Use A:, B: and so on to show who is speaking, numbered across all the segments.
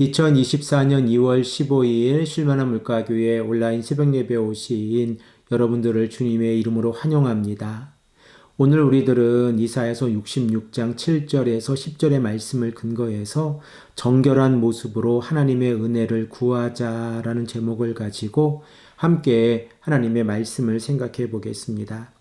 A: 2024년 2월 15일 실만한 물가교회 온라인 새벽 예배 오신 여러분들을 주님의 이름으로 환영합니다. 오늘 우리들은 이사에서 66장 7절에서 10절의 말씀을 근거해서 정결한 모습으로 하나님의 은혜를 구하자라는 제목을 가지고 함께 하나님의 말씀을 생각해 보겠습니다.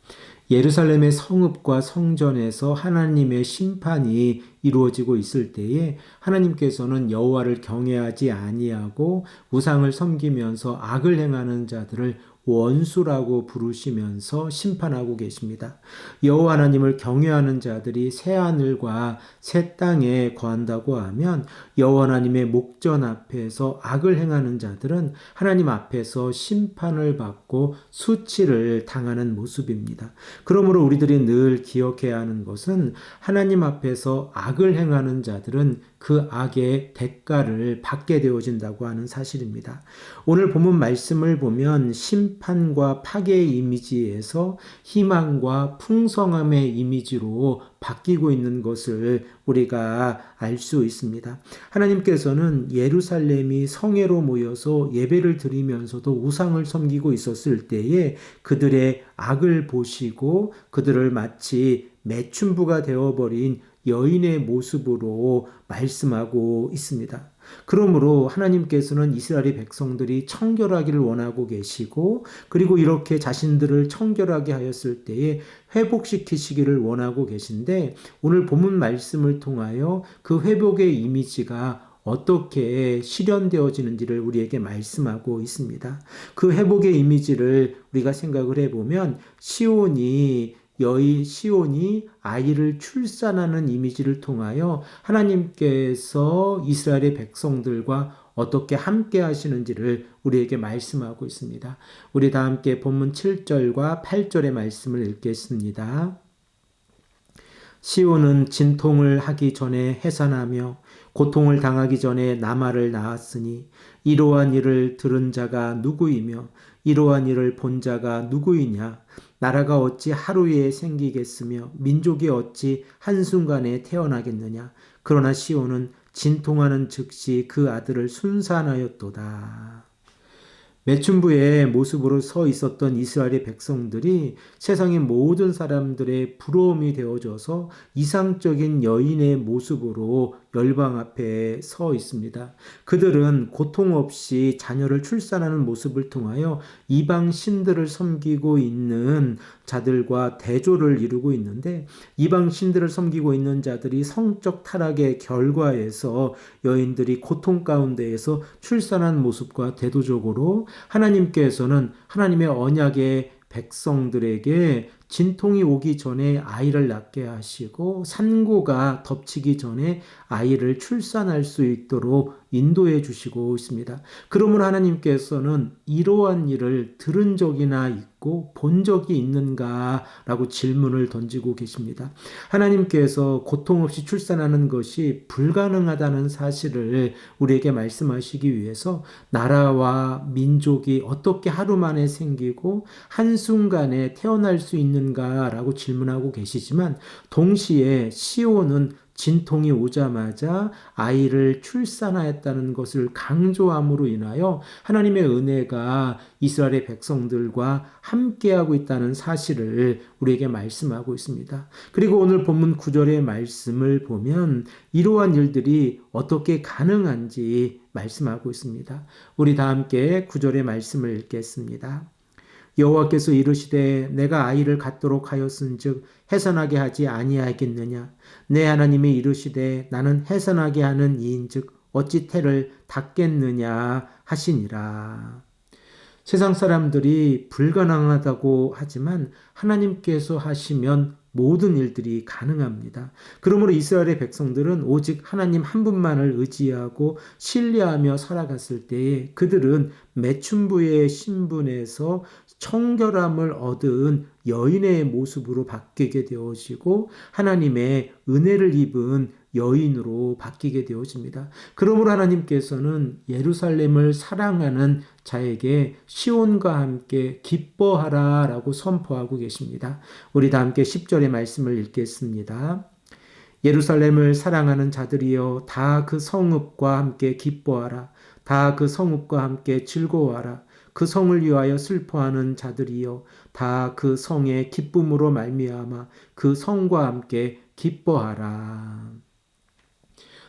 A: 예루살렘의 성읍과 성전에서 하나님의 심판이 이루어지고 있을 때에 하나님께서는 여호와를 경외하지 아니하고 우상을 섬기면서 악을 행하는 자들을 원수라고 부르시면서 심판하고 계십니다. 여호와 하나님을 경외하는 자들이 새 하늘과 새 땅에 거한다고 하면 여호와 하나님의 목전 앞에서 악을 행하는 자들은 하나님 앞에서 심판을 받고 수치를 당하는 모습입니다. 그러므로 우리들이 늘 기억해야 하는 것은 하나님 앞에서 악을 행하는 자들은 그 악의 대가를 받게 되어진다고 하는 사실입니다. 오늘 본문 말씀을 보면 심 판과 파괴의 이미지에서 희망과 풍성함의 이미지로 바뀌고 있는 것을 우리가 알 수 있습니다. 하나님께서는 예루살렘이 성회로 모여서 예배를 드리면서도 우상을 섬기고 있었을 때에 그들의 악을 보시고 그들을 마치 매춘부가 되어버린 여인의 모습으로 말씀하고 있습니다. 그러므로 하나님께서는 이스라엘의 백성들이 청결하기를 원하고 계시고 그리고 이렇게 자신들을 청결하게 하였을 때에 회복시키시기를 원하고 계신데 오늘 본문 말씀을 통하여 그 회복의 이미지가 어떻게 실현되어지는지를 우리에게 말씀하고 있습니다. 그 회복의 이미지를 우리가 생각을 해보면 시온이 여인 시온이 아이를 출산하는 이미지를 통하여 하나님께서 이스라엘의 백성들과 어떻게 함께 하시는지를 우리에게 말씀하고 있습니다. 우리 다 함께 본문 7절과 8절의 말씀을 읽겠습니다. 시온은 진통을 하기 전에 해산하며 고통을 당하기 전에 나마를 낳았으니 이러한 일을 들은 자가 누구이며 이러한 일을 본 자가 누구이냐 나라가 어찌 하루에 생기겠으며 민족이 어찌 한순간에 태어나겠느냐 그러나 시온은 진통하는 즉시 그 아들을 순산하였도다. 매춘부의 모습으로 서 있었던 이스라엘의 백성들이 세상의 모든 사람들의 부러움이 되어져서 이상적인 여인의 모습으로 열방 앞에 서 있습니다. 그들은 고통 없이 자녀를 출산하는 모습을 통하여 이방 신들을 섬기고 있는 자들과 대조를 이루고 있는데 이방 신들을 섬기고 있는 자들이 성적 타락의 결과에서 여인들이 고통 가운데에서 출산한 모습과 대도적으로 하나님께서는 하나님의 언약의 백성들에게 진통이 오기 전에 아이를 낳게 하시고 산고가 덮치기 전에 아이를 출산할 수 있도록 인도해 주시고 있습니다. 그러므로 하나님께서는 이러한 일을 들은 적이나 있고 본 적이 있는가라고 질문을 던지고 계십니다. 하나님께서 고통 없이 출산하는 것이 불가능하다는 사실을 우리에게 말씀하시기 위해서 나라와 민족이 어떻게 하루 만에 생기고 한순간에 태어날 수 있는 가라고 질문하고 계시지만 동시에 시온은 진통이 오자마자 아이를 출산하였다는 것을 강조함으로 인하여 하나님의 은혜가 이스라엘의 백성들과 함께하고 있다는 사실을 우리에게 말씀하고 있습니다. 그리고 오늘 본문 9절의 말씀을 보면 이러한 일들이 어떻게 가능한지 말씀하고 있습니다. 우리 다 함께 9절의 말씀을 읽겠습니다. 여호와께서 이르시되 내가 아이를 갖도록 하였은즉 해산하게 하지 아니하겠느냐 내 하나님이 이르시되 나는 해산하게 하는 이인즉 어찌 태를 닫겠느냐 하시니라 세상 사람들이 불가능하다고 하지만 하나님께서 하시면 모든 일들이 가능합니다. 그러므로 이스라엘의 백성들은 오직 하나님 한 분만을 의지하고 신뢰하며 살아갔을 때에 그들은 매춘부의 신분에서 청결함을 얻은 여인의 모습으로 바뀌게 되어지고 하나님의 은혜를 입은 여인으로 바뀌게 되어집니다. 그러므로 하나님께서는 예루살렘을 사랑하는 자에게 시온과 함께 기뻐하라 라고 선포하고 계십니다. 우리 다 함께 10절의 말씀을 읽겠습니다. 예루살렘을 사랑하는 자들이여 다 그 성읍과 함께 기뻐하라. 다 그 성읍과 함께 즐거워하라. 그 성을 위하여 슬퍼하는 자들이여 다 그 성의 기쁨으로 말미암아 그 성과 함께 기뻐하라.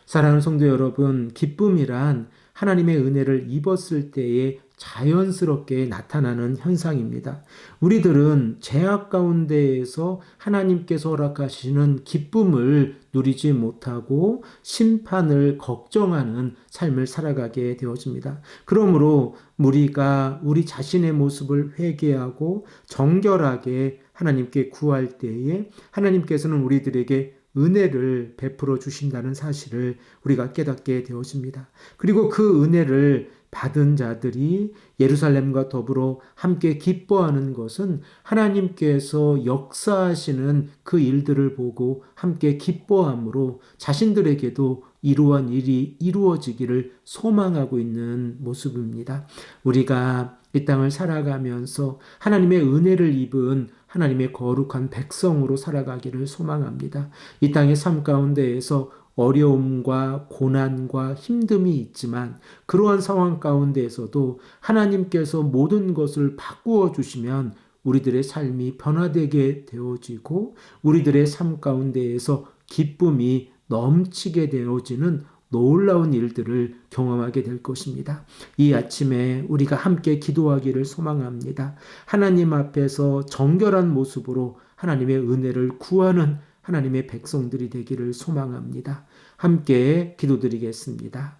A: 사랑하는 성도 여러분, 기쁨이란 하나님의 은혜를 입었을 때에 자연스럽게 나타나는 현상입니다. 우리들은 죄악 가운데에서 하나님께서 허락하시는 기쁨을 누리지 못하고 심판을 걱정하는 삶을 살아가게 되어집니다. 그러므로 우리가 우리 자신의 모습을 회개하고 정결하게 하나님께 구할 때에 하나님께서는 우리들에게 은혜를 베풀어 주신다는 사실을 우리가 깨닫게 되어집니다. 그리고 그 은혜를 받은 자들이 예루살렘과 더불어 함께 기뻐하는 것은 하나님께서 역사하시는 그 일들을 보고 함께 기뻐함으로 자신들에게도 이루한 일이 이루어지기를 소망하고 있는 모습입니다. 우리가 이 땅을 살아가면서 하나님의 은혜를 입은 하나님의 거룩한 백성으로 살아가기를 소망합니다. 이 땅의 삶 가운데에서 어려움과 고난과 힘듦이 있지만 그러한 상황 가운데에서도 하나님께서 모든 것을 바꾸어 주시면 우리들의 삶이 변화되게 되어지고 우리들의 삶 가운데에서 기쁨이 넘치게 되어지는 놀라운 일들을 경험하게 될 것입니다. 이 아침에 우리가 함께 기도하기를 소망합니다. 하나님 앞에서 정결한 모습으로 하나님의 은혜를 구하는 하나님의 백성들이 되기를 소망합니다. 함께 기도드리겠습니다.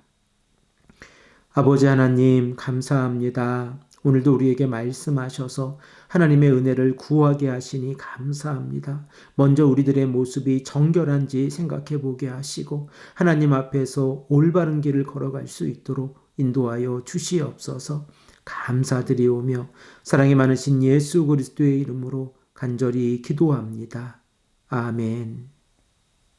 A: 아버지 하나님, 감사합니다. 오늘도 우리에게 말씀하셔서 하나님의 은혜를 구하게 하시니 감사합니다. 먼저 우리들의 모습이 정결한지 생각해 보게 하시고 하나님 앞에서 올바른 길을 걸어갈 수 있도록 인도하여 주시옵소서 감사드리오며 사랑이 많으신 예수 그리스도의 이름으로 간절히 기도합니다. 아멘.